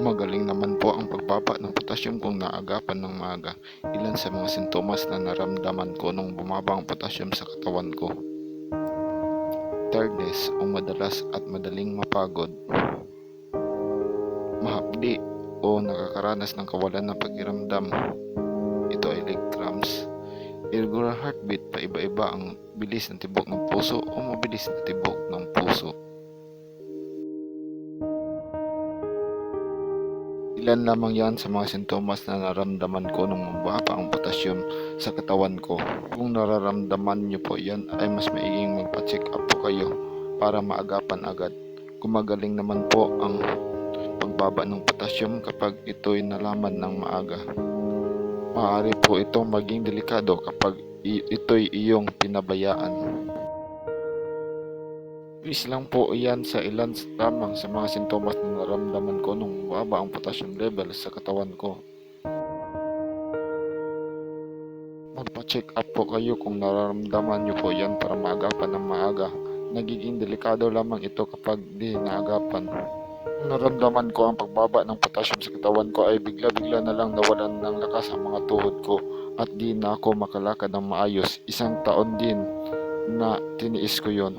Gumagaling naman po ang pagbaba ng potassium kung naagapan ng maaga. Ilan sa mga sintomas na naramdaman ko nung bumaba ang potassium sa katawan ko. Tiredness o madalas at madaling mapagod. Mahapdi o nakakaranas ng kawalan ng pakiramdam. Ito ay leg cramps. Irregular heartbeat pa iba-iba ang bilis ng tibok ng puso o mabilis na tibok ng puso. Ilan lamang yan sa mga sintomas na naramdaman ko nung mababa ang potassium sa katawan ko. Kung nararamdaman nyo po yan ay mas maiging magpa-check up po kayo para maagapan agad. Gumagaling naman po ang pagbaba ng potassium kapag ito'y nalaman ng maaga. Maaari po itong maging delikado kapag ito'y iyong pinabayaan. Bis lang po iyan sa ilan lamang sa mga sintomas na naramdaman ko nung baba ang potassium level sa katawan ko. Magpa-check up po kayo kung nararamdaman nyo po yan para maagapan ng maaga. Nagiging delikado lamang ito kapag di naagapan. Naramdaman ko ang pagbaba ng potassium sa katawan ko ay bigla-bigla na lang nawalan ng lakas ang mga tuhod ko at di na ako makalakad ng maayos. Isang taon din na tiniis ko yon.